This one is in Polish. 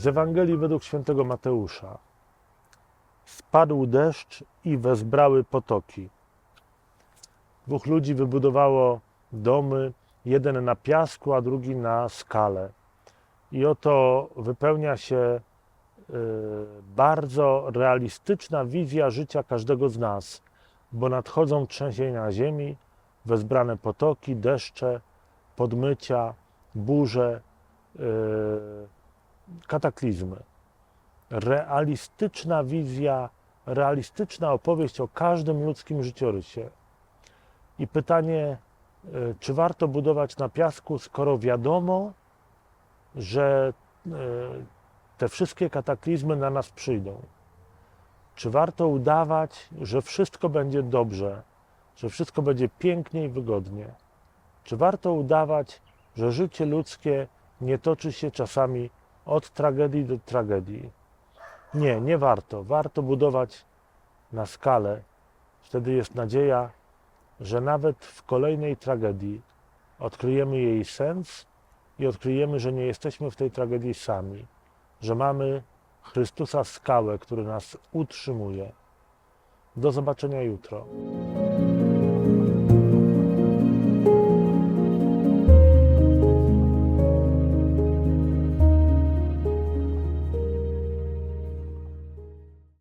Z Ewangelii według świętego Mateusza. Spadł deszcz i wezbrały potoki. Dwóch ludzi wybudowało domy, jeden na piasku, a drugi na skale. I oto wypełnia się y, bardzo realistyczna wizja życia każdego z nas, bo nadchodzą trzęsienia ziemi, wezbrane potoki, deszcze, podmycia, burze, y, kataklizmy. Realistyczna wizja, realistyczna opowieść o każdym ludzkim życiorysie. I pytanie, y, czy warto budować na piasku, skoro wiadomo, że y, te wszystkie kataklizmy na nas przyjdą? Czy warto udawać, że wszystko będzie dobrze, że wszystko będzie pięknie i wygodnie? Czy warto udawać, że życie ludzkie nie toczy się czasami od tragedii do tragedii? Nie, nie warto. Warto budować na skalę. Wtedy jest nadzieja, że nawet w kolejnej tragedii odkryjemy jej sens i odkryjemy, że nie jesteśmy w tej tragedii sami, że mamy Chrystusa skałę, który nas utrzymuje. Do zobaczenia jutro.